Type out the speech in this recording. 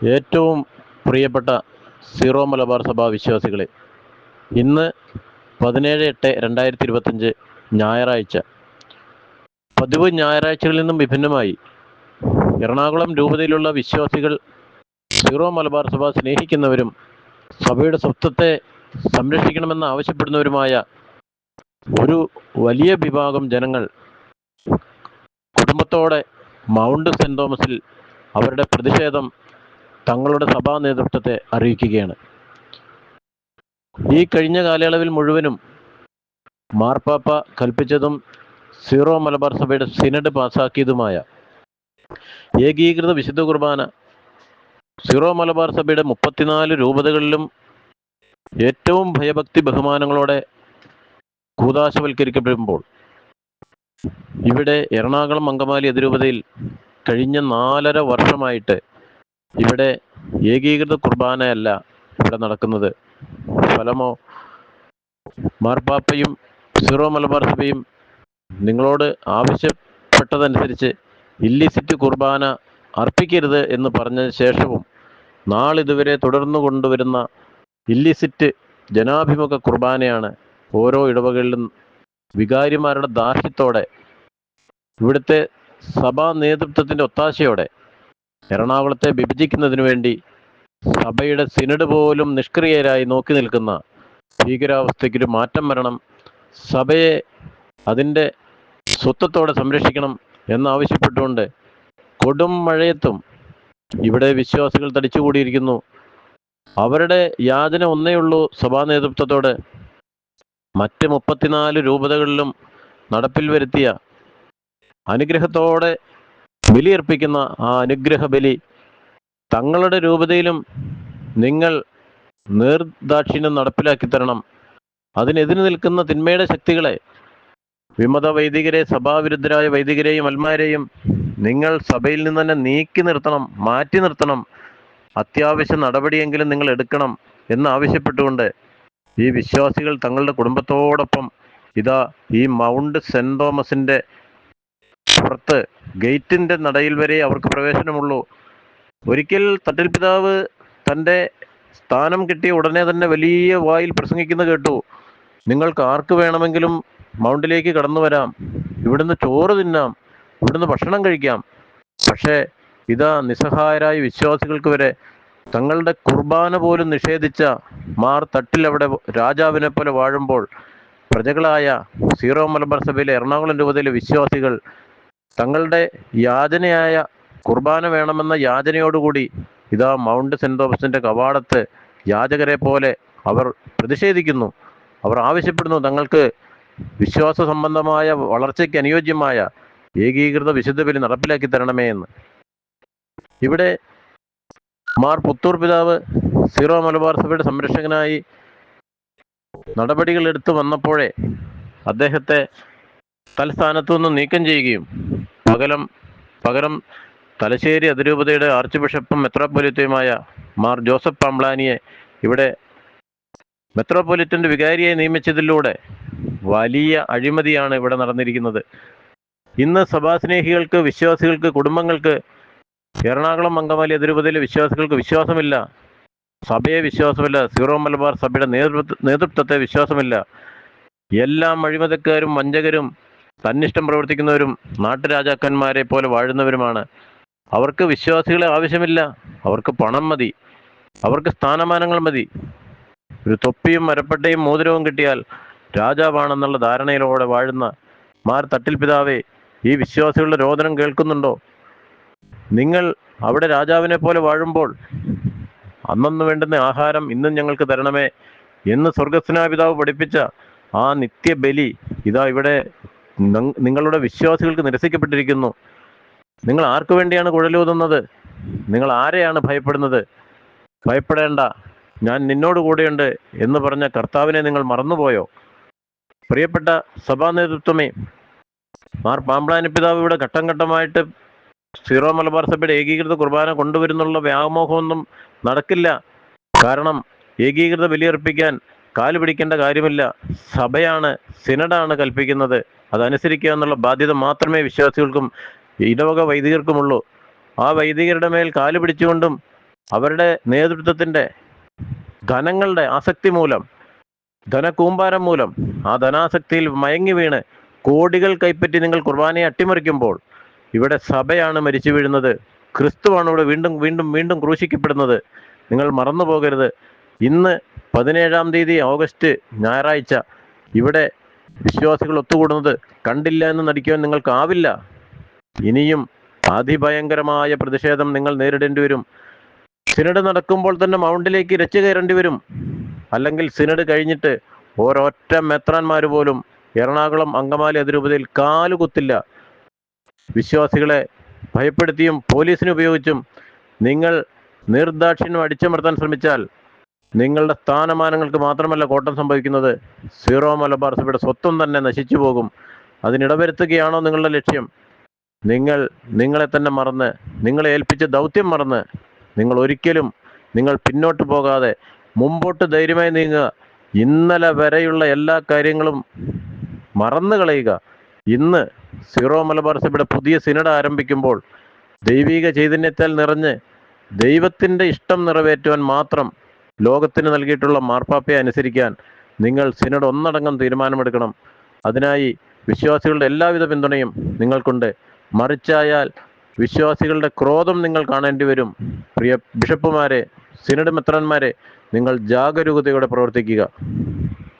ഏറ്റവും പ്രിയപ്പെട്ട സീറോ മലബാർ സഭ വിശ്വാസികളെ ഇന്ന് പതിനേഴ് എട്ട് രണ്ടായിരത്തി ഇരുപത്തഞ്ച് ഞായറാഴ്ച. പതിവ് ഞായറാഴ്ചകളിൽ നിന്നും വിഭിന്നമായി എറണാകുളം രൂപതയിലുള്ള വിശ്വാസികൾ സീറോ മലബാർ സഭ സ്നേഹിക്കുന്നവരും സഭയുടെ സ്വത്വത്തെ സംരക്ഷിക്കണമെന്ന് ആവശ്യപ്പെടുന്നവരുമായ ഒരു വലിയ വിഭാഗം ജനങ്ങൾ കുടുംബത്തോടെ മൗണ്ട് സെന്റ് തോമസിൽ അവരുടെ പ്രതിഷേധം തങ്ങളുടെ സഭാ നേതൃത്വത്തെ അറിയിക്കുകയാണ്. ഈ കഴിഞ്ഞ കാലയളവിൽ മുഴുവനും മാർപ്പാപ്പ കൽപ്പിച്ചതും സീറോ മലബാർ സഭയുടെ സിനഡ് പാസാക്കിയതുമായ ഏകീകൃത വിശുദ്ധ കുർബാന സീറോ മലബാർ സഭയുടെ മുപ്പത്തിനാല് രൂപതകളിലും ഏറ്റവും ഭയഭക്തി ബഹുമാനങ്ങളോടെ കൂതാശവൽക്കരിക്കപ്പെടുമ്പോൾ ഇവിടെ എറണാകുളം അങ്കമാലി അതിരൂപതയിൽ കഴിഞ്ഞ നാലര വർഷമായിട്ട് ഇവിടെ ഏകീകൃത കുർബാനയല്ല ഇവിടെ നടക്കുന്നത്. ഫലമോ? മാർപ്പാപ്പയും സിറോ മലബാർ സഭയും നിങ്ങളോട് ആവശ്യപ്പെട്ടതനുസരിച്ച് ഇല്ലിസിറ്റ് കുർബാന അർപ്പിക്കരുത് എന്ന് പറഞ്ഞതിന് ശേഷവും നാളിതുവരെ തുടർന്നു കൊണ്ടുവരുന്ന ഇല്ലിസിറ്റ് ജനാഭിമുഖ കുർബാനയാണ് ഓരോ ഇടവകളിലും വികാരിമാരുടെ ദാർഢ്യത്തോടെ ഇവിടുത്തെ സഭാ നേതൃത്വത്തിന്റെ ഒത്താശയോടെ എറണാകുളത്തെ വിഭജിക്കുന്നതിനു വേണ്ടി സഭയുടെ സിനഡ് പോലും നിഷ്ക്രിയരായി നോക്കി നിൽക്കുന്ന ഭീകരാവസ്ഥയ്ക്കൊരു മാറ്റം വരണം സഭയെ അതിന്റെ സ്വത്വത്തോടെ സംരക്ഷിക്കണം എന്നാവശ്യപ്പെട്ടുകൊണ്ട് കൊടും മഴയത്തും ഇവിടെ വിശ്വാസികൾ തടിച്ചുകൂടിയിരിക്കുന്നു. അവരുടെ യാതന ഒന്നേ ഉള്ളൂ സഭാ നേതൃത്വത്തോട്. മറ്റ് മുപ്പത്തിനാല് രൂപതകളിലും നടപ്പിൽ വരുത്തിയ അനുഗ്രഹത്തോടെ ബലിയർപ്പിക്കുന്ന ആ അനുഗ്രഹ ബലി തങ്ങളുടെ രൂപതയിലും നിങ്ങൾ നീർദാക്ഷിണ്യം നടപ്പിലാക്കി തരണം. അതിനെതിരെ നിൽക്കുന്ന തിന്മയുടെ ശക്തികളെ വിമത വൈദികരെ സഭാവിരുദ്ധരായ വൈദികരെയും അൽമാരെയും നിങ്ങൾ സഭയിൽ നിന്ന് തന്നെ നീക്കി നിർത്തണം മാറ്റി നിർത്തണം. അത്യാവശ്യ നടപടിയെങ്കിലും നിങ്ങൾ എടുക്കണം എന്ന് ആവശ്യപ്പെട്ടുകൊണ്ട് ഈ വിശ്വാസികൾ തങ്ങളുടെ കുടുംബത്തോടൊപ്പം ഇതാ ഈ മൗണ്ട് സെന്റ് തോമസിന്റെ പുറത്ത് ഗേറ്റിന്റെ നടയിൽ വരെ അവർക്ക് പ്രവേശനമുള്ളൂ. ഒരിക്കൽ തട്ടിൽ പിതാവ് തന്റെ സ്ഥാനം കിട്ടിയ ഉടനെ തന്നെ വലിയ വായിൽ പ്രസംഗിക്കുന്ന കേട്ടു. നിങ്ങൾക്ക് ആർക്ക് വേണമെങ്കിലും മൗണ്ടിലേക്ക് കടന്നു വരാം. ഇവിടുന്ന് ചോറ് തിന്നാം. ഇവിടുന്ന് ഭക്ഷണം കഴിക്കാം. പക്ഷേ ഇതാ നിസ്സഹായരായ വിശ്വാസികൾക്ക് വരെ തങ്ങളുടെ കുർബാന പോലും നിഷേധിച്ച മാർ തട്ടിൽ അവിടെ രാജാവിനെ പോലെ വാഴുമ്പോൾ പ്രജകളായ സീറോ മലബാർ സഭയിലെ എറണാകുളം രൂപതയിലെ വിശ്വാസികൾ തങ്ങളുടെ യാചനയായ കുർബാന വേണമെന്ന യാചനയോടുകൂടി ഇതാ മൗണ്ട് സെന്റ് തോമസിന്റെ കവാടത്ത് യാചകരെ പോലെ അവർ പ്രതിഷേധിക്കുന്നു. അവർ ആവശ്യപ്പെടുന്നു തങ്ങൾക്ക് വിശ്വാസ സംബന്ധമായ വളർച്ചയ്ക്ക് അനുയോജ്യമായ ഏകീകൃത വിശുദ്ധ ബലി നടപ്പിലാക്കി തരണമേ എന്ന്. ഇവിടെ മാർ പുത്തൂർ പിതാവ് സീറോ മലബാർ സഭയുടെ സംരക്ഷകനായി നടപടികൾ എടുത്തു വന്നപ്പോഴേ അദ്ദേഹത്തെ തലസ്ഥാനത്തു നിന്ന് നീക്കം ചെയ്യുകയും പകരം പകരം തലശ്ശേരി അതിരൂപതയുടെ ആർച്ച് ബിഷപ്പും മെത്രോപൊലിത്തയുമായ മാർ ജോസഫ് പാംബ്ലാനിയെ ഇവിടെ മെത്രോപൊലിറ്റന്റെ വികാരിയെ നിയമിച്ചതിലൂടെ വലിയ അഴിമതിയാണ് ഇവിടെ നടന്നിരിക്കുന്നത്. ഇന്ന് സഭാസ്നേഹികൾക്ക് വിശ്വാസികൾക്ക് കുടുംബങ്ങൾക്ക് എറണാകുളം അങ്കമാലി അതിരൂപതയിലെ വിശ്വാസികൾക്ക് വിശ്വാസമില്ല. സഭയെ വിശ്വാസമില്ല. സീറോ മലബാർ സഭയുടെ നേതൃത്വ നേതൃത്വത്തെ വിശ്വാസമില്ല. എല്ലാ അഴിമതക്കാരും വഞ്ചകരും തന്നിഷ്ടം പ്രവർത്തിക്കുന്നവരും നാട്ടുരാജാക്കന്മാരെ പോലെ വാഴുന്നവരുമാണ്. അവർക്ക് വിശ്വാസികളെ ആവശ്യമില്ല. അവർക്ക് പണം മതി. അവർക്ക് സ്ഥാനമാനങ്ങൾ മതി. ഒരു തൊപ്പിയും മരപ്പട്ടയും മോതിരവും കിട്ടിയാൽ രാജാവാണെന്നുള്ള ധാരണയിലൂടെ വാഴുന്ന മാർ തട്ടിൽ പിതാവേ ഈ വിശ്വാസികളുടെ രോദനം കേൾക്കുന്നുണ്ടോ? നിങ്ങൾ അവിടെ രാജാവിനെ പോലെ വാഴുമ്പോൾ അന്നന്ന് വേണ്ടുന്ന ആഹാരം ഇന്നും ഞങ്ങൾക്ക് തരണമേ എന്ന് സ്വർഗസ്നാ പിതാവ് പഠിപ്പിച്ച ആ നിത്യബലി ഇതാ ഇവിടെ നിങ്ങളുടെ വിശ്വാസികൾക്ക് നിരസിക്കപ്പെട്ടിരിക്കുന്നു. നിങ്ങൾ ആർക്കു വേണ്ടിയാണ് കുഴലൂതുന്നത് നിങ്ങൾ ആരെയാണ് ഭയപ്പെടുന്നത്? ഭയപ്പെടേണ്ട. ഞാൻ നിന്നോട് കൂടെയുണ്ട് എന്ന് പറഞ്ഞ കർത്താവിനെ നിങ്ങൾ മറന്നുപോയോ? പ്രിയപ്പെട്ട സഭാ നേതൃത്വമേ മാർ പാമ്പ്ലാനി പിതാവ് ഇവിടെ ഘട്ടം ഘട്ടമായിട്ട് സീറോ മലബാർ സഭയുടെ ഏകീകൃത കുർബാന കൊണ്ടുവരുന്നുള്ള വ്യാമോഹമൊന്നും നടക്കില്ല. കാരണം ഏകീകൃത ബലിയർപ്പിക്കാൻ കാൽ പിടിക്കേണ്ട കാര്യമില്ല. സഭയാണ് സിനഡാണ് കൽപ്പിക്കുന്നത്. അതനുസരിക്കുക എന്നുള്ള ബാധ്യത മാത്രമേ വിശ്വാസികൾക്കും ഇടവക വൈദികർക്കുമുള്ളൂ. ആ വൈദികരുടെ മേൽ കാൽ പിടിച്ചുകൊണ്ടും അവരുടെ നേതൃത്വത്തിന്റെ ധനങ്ങളുടെ ആസക്തി മൂലം ധനകൂമ്പാരം മൂലം ആ ധനാസക്തിയിൽ മയങ്ങി വീണ് കോടികൾ കൈപ്പറ്റി നിങ്ങൾ കുർബാനയെ അട്ടിമറിക്കുമ്പോൾ ഇവിടെ സഭയാണ് മരിച്ചു വീഴുന്നത്. ക്രിസ്തുവാണ് ഇവിടെ വീണ്ടും വീണ്ടും വീണ്ടും ക്രൂശിക്കപ്പെടുന്നത്. നിങ്ങൾ മറന്നു പോകരുത് ഇന്ന് പതിനേഴാം തീയതി ഓഗസ്റ്റ് ഞായറാഴ്ച ഇവിടെ വിശ്വാസികൾ ഒത്തുകൂടുന്നത് കണ്ടില്ല എന്ന് നടിക്കുവാൻ നിങ്ങൾക്കാവില്ല. ഇനിയും അതിഭയങ്കരമായ പ്രതിഷേധം നിങ്ങൾ നേരിടേണ്ടി വരും. സിനഡ് നടക്കുമ്പോൾ തന്നെ മൗണ്ടിലേക്ക് രച്ചു കയറേണ്ടി വരും. അല്ലെങ്കിൽ സിനഡ് കഴിഞ്ഞിട്ട് ഓരൊറ്റ മെത്രാന്മാർ പോലും എറണാകുളം അങ്കമാലി അതിരൂപതയിൽ കാലുകുത്തില്ല വിശ്വാസികളെ ഭയപ്പെടുത്തിയും പോലീസിനെ ഉപയോഗിച്ചും നിങ്ങൾ നിർദാക്ഷിണ്യം അടിച്ചമർത്താൻ ശ്രമിച്ചാൽ നിങ്ങളുടെ സ്ഥാനമാനങ്ങൾക്ക് മാത്രമല്ല കോട്ടം സംഭവിക്കുന്നത്. സീറോ മലബാർ സഭയുടെ സ്വത്വം തന്നെ നശിച്ചു പോകും. അതിനിടവരുത്തുകയാണോ നിങ്ങളുടെ ലക്ഷ്യം? നിങ്ങൾ നിങ്ങളെ തന്നെ മറന്ന് നിങ്ങളെ ഏൽപ്പിച്ച ദൗത്യം മറന്ന് നിങ്ങൾ ഒരിക്കലും നിങ്ങൾ പിന്നോട്ട് പോകാതെ മുമ്പോട്ട് ധൈര്യമായി നീങ്ങുക. ഇന്നലെ വരെയുള്ള എല്ലാ കാര്യങ്ങളും മറന്നു കളയുക. ഇന്ന് സീറോ മലബാർ സഭയുടെ പുതിയ സിനഡ് ആരംഭിക്കുമ്പോൾ ദൈവിക ചൈതന്യത്താൽ നിറഞ്ഞ് ദൈവത്തിന്റെ ഇഷ്ടം നിറവേറ്റുവാൻ മാത്രം ലോകത്തിന് നൽകിയിട്ടുള്ള മാർപ്പാപ്പയെ അനുസരിക്കാൻ നിങ്ങൾ സിനഡ് ഒന്നടങ്കം തീരുമാനമെടുക്കണം. അതിനായി വിശ്വാസികളുടെ എല്ലാവിധ പിന്തുണയും നിങ്ങൾക്കുണ്ട്. മറിച്ചായാൽ വിശ്വാസികളുടെ ക്രോധം നിങ്ങൾ കാണേണ്ടി വരും. പ്രിയ ബിഷപ്പുമാരെ സിനഡ് മെത്രന്മാരെ നിങ്ങൾ ജാഗരൂകതയോടെ പ്രവർത്തിക്കുക.